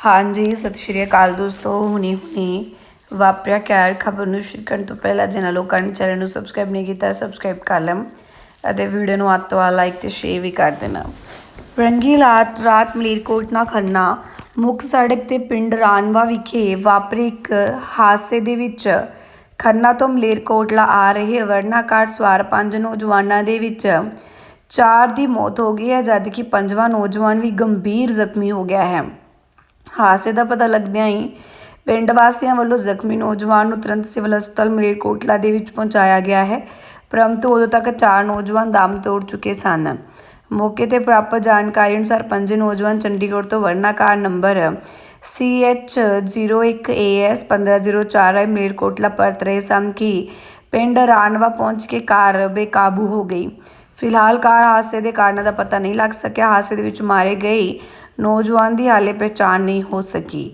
ਹਾਂਜੀ, ਸਤਿ ਸ਼੍ਰੀ ਅਕਾਲ ਦੋਸਤੋ, ਹੁਣੀ ਹੁਣੀ ਵਾਪਰਿਆ ਕੈਰ ਖਬਰ ਨੂੰ ਸ਼ੁਰੂ ਕਰਨ ਤੋਂ ਪਹਿਲਾਂ ਜਿਹਨਾਂ ਲੋਕਾਂ ਨੇ ਚੈਨਲ ਨੂੰ ਸਬਸਕ੍ਰਾਈਬ ਨਹੀਂ ਕੀਤਾ ਸਬਸਕ੍ਰਾਈਬ ਕਰ ਲਓ ਅਤੇ ਵੀਡੀਓ ਨੂੰ ਅੱਤ ਤੋਂ ਲਾਈਕ ਤੇ ਸ਼ੇਅਰ ਵੀ ਕਰ ਦੇਣਾ। ਰੰਗੀ ਰਾਤ ਰਾਤ ਮਲੇਰਕੋਟਲਾ ਖੰਨਾ, ਮੁੱਖ ਸੜਕ ਤੇ ਪਿੰਡ ਰਾਨਵਾ ਵਿਖੇ ਵਾਪਰੇ ਇੱਕ ਹਾਦਸੇ ਦੇ ਵਿੱਚ ਖੰਨਾ ਤੋਂ ਮਲੇਰਕੋਟਲਾ ਆ ਰਹੇ ਵਰਨਾ ਵਰਨਾਕਾਰ ਸਵਾਰ ਪੰਜ ਨੌਜਵਾਨਾਂ ਦੇ ਵਿੱਚ ਚਾਰ ਦੀ ਮੌਤ ਹੋ ਗਈ ਹੈ, ਜਦਕਿ ਪੰਜਵਾਂ ਨੌਜਵਾਨ ਵੀ ਗੰਭੀਰ ਜ਼ਖਮੀ ਹੋ ਗਿਆ ਹੈ। ਹਾਦਸੇ ਦਾ ਪਤਾ ਲੱਗਦਿਆਂ ਹੀ ਪਿੰਡ ਵਾਸੀਆਂ ਵੱਲੋਂ ਜ਼ਖਮੀ ਨੌਜਵਾਨ ਨੂੰ ਤੁਰੰਤ ਸਿਵਲ ਹਸਪਤਾਲ ਮਲੇਰਕੋਟਲਾ ਦੇ ਵਿੱਚ ਪਹੁੰਚਾਇਆ ਗਿਆ ਹੈ, ਪਰੰਤੂ ਉਦੋਂ ਤੱਕ ਚਾਰ ਨੌਜਵਾਨ ਦਮ ਤੋੜ ਚੁੱਕੇ ਸਨ। ਮੌਕੇ ਤੇ ਪ੍ਰਾਪਤ ਜਾਣਕਾਰੀ ਅਨੁਸਾਰ ਪੰਜ ਨੌਜਵਾਨ ਚੰਡੀਗੜ੍ਹ ਤੋਂ ਵਰਨਾਕਾਰ ਨੰਬਰ CH01AS 1504 ਆਈ ਮਲੇਰਕੋਟਲਾ ਪਰਤ ਰਹੇ ਸਨ ਕਿ ਪਿੰਡ ਰਾਨਵਾ ਪਹੁੰਚ ਕੇ ਕਾਰ ਬੇਕਾਬੂ ਹੋ ਗਈ। ਫਿਲਹਾਲ ਕਾਰ ਹਾਦਸੇ ਦੇ ਕਾਰਨਾਂ ਦਾ ਪਤਾ ਨਹੀਂ ਲੱਗ ਸਕਿਆ। ਹਾਦਸੇ ਦੇ ਵਿੱਚ ਮਾਰੇ ਗਏ ਨੌਜਵਾਨ ਦੀ ਹਾਲੇ ਪਛਾਣ ਨਹੀਂ ਹੋ ਸਕੀ।